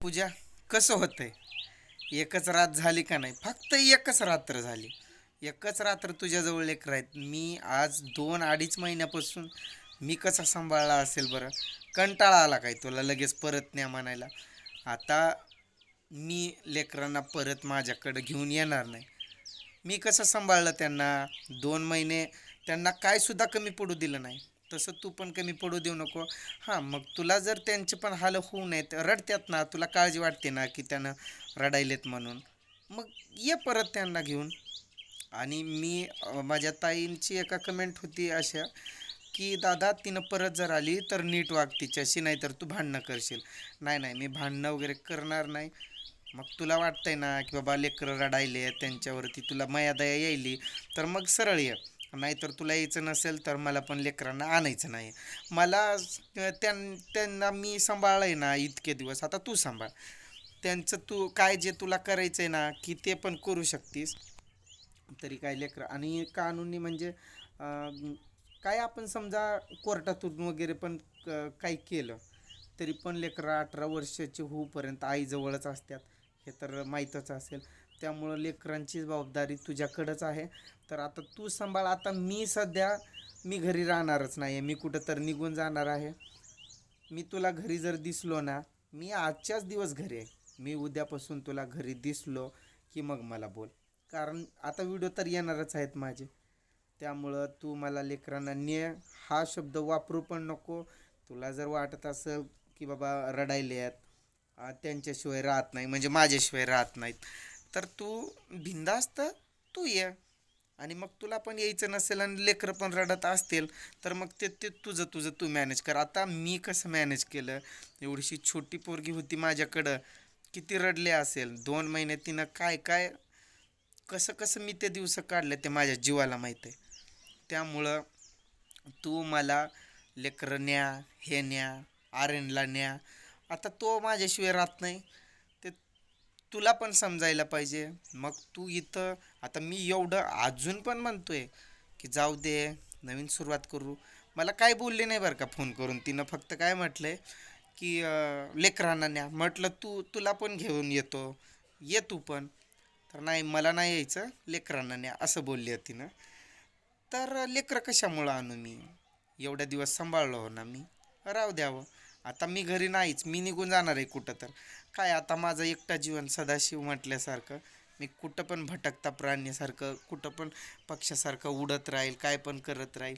पूजा कसं होतंय? एकच रात झाली का नाही? फक्त एकच रात्र झाली. एकच रात्र तुझ्याजवळ लेकर आहेत मी आज दोन अडीच महिन्यापासून मी कसा सांभाळला असेल बरं? कंटाळा आला काय तुला लगेच परत न्या म्हणायला? आता मी लेकरांना परत माझ्याकडं घेऊन येणार नाही. मी कसं सांभाळलं त्यांना? दोन महिने त्यांना कायसुद्धा कमी पडू दिलं नाही. तसं तू पण कमी पडू देऊ नको. हां मग तुला जर त्यांचे पण हाल होऊ नयेत रडत्यात ना तुला काळजी वाटते ना की त्यानं रडायलेत म्हणून. मग ये परत त्यांना घेऊन. आणि मी माझ्या ताईंची एका कमेंट होती अशा की दादा तिनं परत जर आली तर नीट वाग तिच्याशी नाही तर तू भांडणं करशील. नाही नाही मी भांडणं वगैरे करणार नाही. मग तुला वाटतंय ना की बाबा लेकरं रडायले त्यांच्यावरती तुला मयादया यायली तर मग सरळ ये. नाहीतर तुला यायचं नसेल तर मला पण लेकरांना आणायचं नाही. मला त्यां त्यांना मी सांभाळलं आहे ना इतके दिवस. आता तू सांभाळ. त्यांचं तू काय जे तुला करायचं आहे ना की ते पण करू शकतीस. तरी काय लेकरं. आणि कानुनी म्हणजे काय आपण समजा कोर्टातून वगैरे पण क- काही केलं तरी पण लेकरं अठरा वर्षाचे होऊपर्यंत आईजवळच असतात. हे तर माहीतच असेल. त्यामुळं लेकरांची जबाबदारी तुझ्याकडंच आहे. तर आता तू सांभाळ आता मी सध्या मी घरी राहणारच नाही आहे मी कुठं तर निघून जाणार आहे. मी तुला घरी जर दिसलो ना मी आजच्याच दिवस घरी आहे. मी उद्यापासून तुला घरी दिसलो की मग मला बोल. कारण आता व्हिडिओ तर येणारच आहेत माझे. त्यामुळं तू मला लेकरांना ने हा शब्द वापरू पण नको. तुला जर वाटत असेल की बाबा रडायले आहेत त्यांच्याशिवाय राहत नाही म्हणजे माझ्याशिवाय राहत नाहीत. तर तू भिंदास्त तू ये. आणि मग तुला पण यायचं नसेल आणि लेकरं पण रडत असतील तर मग ते ते तुझं तुझं तू मॅनेज कर. आता मी कसं मॅनेज केलं? एवढीशी छोटी पोरगी होती माझ्याकडं. किती रडले असेल? दोन महिने तिनं काय काय कसं कसं मी ते दिवस काढले ते माझ्या जीवाला माहीत आहे. त्यामुळं तू मला लेकरं न्या हे न्या आर्यनला न्या. आता तो माझ्याशिवाय राहत नाही. तुला पण समजायला पाहिजे. मग तू इथं आता मी एवढं अजून पण म्हणतोय की जाऊ दे नवीन सुरुवात करू. मला काय बोलले नाही बरं का फोन करून. तिनं फक्त काय म्हटलंय की लेकरांना न्या. म्हटलं तू तुला पण घेऊन येतो. ये तू पण. तर नाही मला नाही यायचं. लेकरांना न्या असं बोलली तिनं. तर लेकरं कशामुळं आणू मी? एवढ्या दिवस सांभाळलो हो ना मी. राहू द्यावं. आता मी घरी नाहीच मी निघून जाणार आहे कुठं तर. काय आता माझं एकटा जीवन सदाशिव म्हटल्यासारखं मी कुठं पण भटकता प्राण्यासारखं कुठं पण पक्षासारखं उडत राहील काय पण करत राहील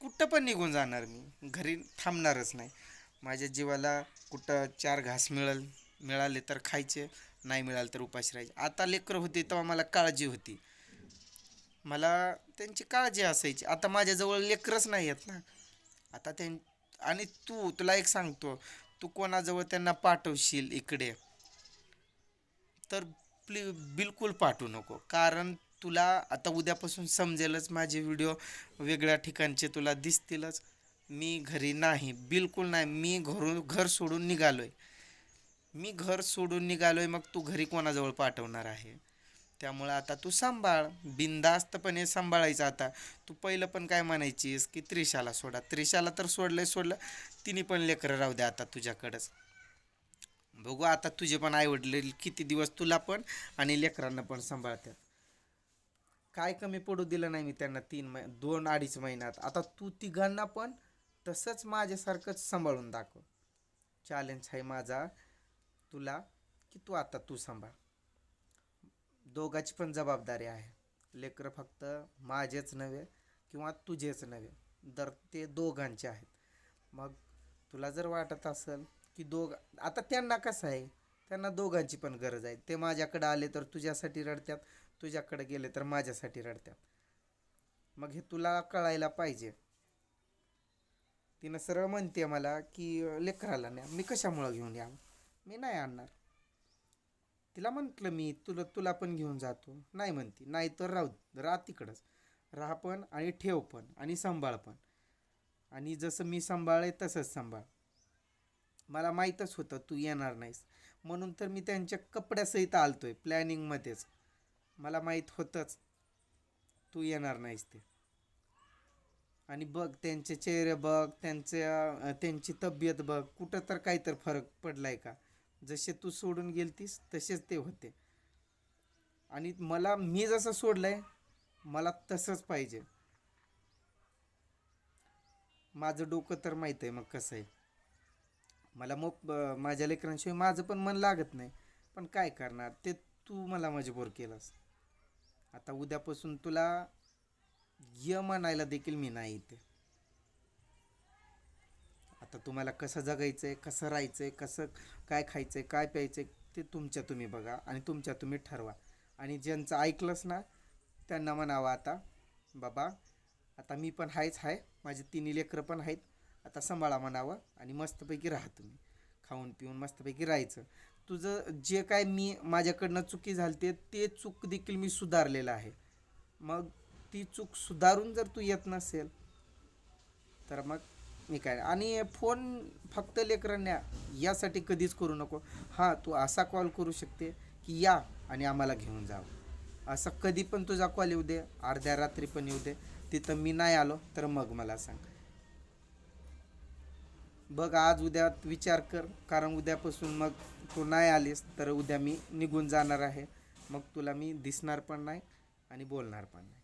कुठं पण निघून जाणार मी. घरी थांबणारच नाही. माझ्या जीवाला कुठं चार घास मिळल मिळाले तर खायचे नाही मिळाले तर उपाशी राहायचे. आता लेकरं होती तेव्हा मला काळजी होती. मला त्यांची काळजी असायची. आता माझ्याजवळ लेकरच नाही आहेत ना. आता त्यां आणि तू तुला एक सांगतो. तू कोणाजवळ त्यांना पाठवशील इकडे तर प्ली बिलकुल पाठवू नको. कारण तुला आता उद्यापासून समजेलच माझे व्हिडिओ वेगळ्या ठिकाणचे तुला दिसतीलच. मी घरी नाही बिलकुल नाही. मी घरून घर सोडून निघालो आहे मी घर सोडून निघालो आहे मग तू घरी कोणाजवळ पाठवणार आहे? त्यामुळं आता तू सांभाळ. बिनधास्तपणे सांभाळायचं आता. तू पहिलं पण काय म्हणायचीस की त्रिशाला सोडा. त्रिशाला तर सोडलंय सोडलं. तिने पण लेकरं राहू द्या आता तुझ्याकडंच. बघू आता तुझे पण आईवडील किती दिवस तुला पण आणि लेकरांना पण सांभाळतात. काय कमी पडू दिलं नाही मी त्यांना तीन मै दोन अडीच महिन्यात. आता तू तिघांना पण तसंच माझ्यासारखंच सांभाळून दाखव. चॅलेंज आहे माझा. तुला की तू आता तू सांभाळ. दोघाची पण जबाबदारी आहे. लेकरं फक्त माझेच नव्हे किंवा तुझेच नव्हे तर ते दोघांचे आहेत. मग तुला जर वाटत असेल की दोघ आता त्यांना कसं आहे त्यांना दोघांची पण गरज आहे. ते माझ्याकडे आले तर तुझ्यासाठी रडतात तुझ्याकडे गेले तर माझ्यासाठी रडतात. मग हे तुला कळायला पाहिजे. तिनं सरळ म्हणते मला की लेकराला न्या मी कशामुळं घेऊन यावं? मी नाही आणणार. तिला म्हटलं मी तुला तुला पण घेऊन जातो. नाही म्हणती. नाही तर राहू राह तिकडंच. राहा पण आणि ठेव पण आणि सांभाळ पण. आणि जसं मी सांभाळे तसंच सांभाळ. मला माहीतच होतं तू येणार नाहीस. म्हणून तर मी त्यांच्या कपड्यासहित आलतो आहे प्लॅनिंगमध्येच मला माहीत होतंच तू येणार नाहीस ते. आणि बघ त्यांचे चेहरे बघ त्यांच्या त्यांची तब्येत बघ कुठं तर काही तर फरक पडला आहे का? जसे तू सोडून गेलतीस तसेच ते होते. आणि मला मी जसं सोडलंय मला तसंच पाहिजे. माझं डोकं तर माहीत आहे मग कसं आहे. मला मग माझ्या लेकरांशिवाय माझं पण मन लागत नाही. पण काय करणार? ते तू मला मजबूर केलास. आता उद्यापासून तुला य म्हणायला देखील मी नाही इथे. आता तुम्हाला कसं जगायचं आहे कसं राहायचं आहे कसं काय खायचं आहे काय प्यायचं आहे ते तुमच्या तुम्ही बघा आणि तुमच्या तुम्ही ठरवा. आणि ज्यांचं ऐकलंच ना त्यांना म्हणावं आता बाबा आता मी पण आहेच आहे माझे तिन्ही लेकरं पण आहेत आता सांभाळा म्हणावं आणि मस्तपैकी राहा तुम्ही. खाऊन पिऊन मस्तपैकी राहायचं. तुझं जे काय मी माझ्याकडनं चुकी झाली ते चूक देखील मी सुधारलेलं आहे. मग ती चूक सुधारून जर तू येत नसेल तर मग मी काय आणि फोन फक्त लेकरांना यासाठी कधीच करू नको. हां तू असा कॉल करू शकते की या आणि आम्हाला घेऊन जावं असं कधी पण तुझा कॉल येऊ दे अर्ध्या रात्री पण येऊ दे. तिथं मी नाही आलो तर मग मला सांग. बघ आज उद्या विचार कर. कारण उद्यापासून मग तू नाही आलीस तर उद्या मी निघून जाणार आहे. मग तुला मी दिसणार पण नाही आणि बोलणार पण नाही.